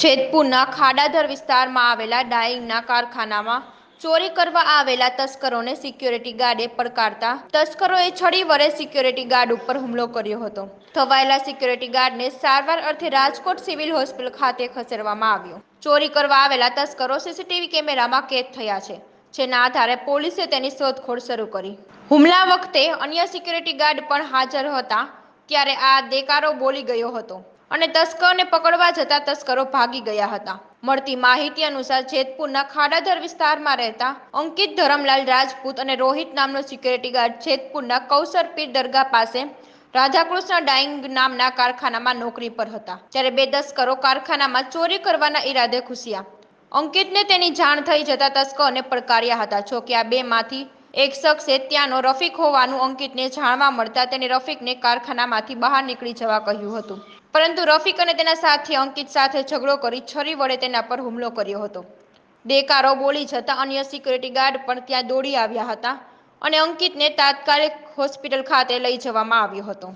જેતપુરના ખાડાધર વિસ્તારમાં આવેલા ડાઈંગના કારખાનામાં ચોરી કરવા આવેલા તસ્કરોને સિક્યોરિટી ગાર્ડે પડકારતા તસ્કરોએ છડી વડે સિક્યોરિટી ગાર્ડ ઉપર હુમલો કર્યો હતો. થવાયેલા સિક્યોરિટી ગાર્ડને સારવાર અર્થે રાજકોટ સિવિલ હોસ્પિટલ ખાતે ખસેડવામાં આવ્યો. ચોરી કરવા આવેલા તસ્કરો સીસીટીવી કેમેરામાં કેદ થયા છે. જેના આધારે પોલીસે તેની શોધખોળ શરૂ કરી. હુમલા વખતે અન્ય સિક્યોરિટી ગાર્ડ પણ હાજર હતા, ત્યારે આ દેકારો બોલી ગયો હતો. અને તસ્કરને પકડવા જતા તસ્કરો ભાગી ગયા હતા. મળતી માહિતી અનુસાર જેતપુરના ખાડાધર વિસ્તારમાં રહેતા અંકિત ધરમલાલ રાજપૂત અને રોહિત નામનો સિક્યોરિટી ગાર્ડ જેતપુરના કૌસરપીર દરગાહ પાસે રાધાકૃષ્ણ ડાઇંગ નામના કારખાનામાં નોકરી પર હતા. ત્યારે બે તસ્કરો કારખાનામાં ચોરી કરવાના ઈરાદે ઘૂસ્યા. અંકિતને તેની જાણ થઈ જતા તસ્કરોને પડકાર્યા હતા. જોકે આ બેમાંથી એક શખ્સે ત્યાંનો રફીક હોવાનું અંકિતને જાણવા મળતા તેને રફીકને કારખાનામાંથી બહાર નીકળી જવા કહ્યું હતું. પરંતુ રફીક અને તેના સાથી અંકિત સાથે ઝઘડો કરી છરી વડે તેના પર હુમલો કર્યો હતો. દેકારો બોલી જતા અન્ય સિક્યુરિટી ગાર્ડ પણ ત્યાં દોડી આવ્યા હતા અને અંકિતને તાત્કાલિક હોસ્પિટલ ખાતે લઈ જવામાં આવ્યો હતો.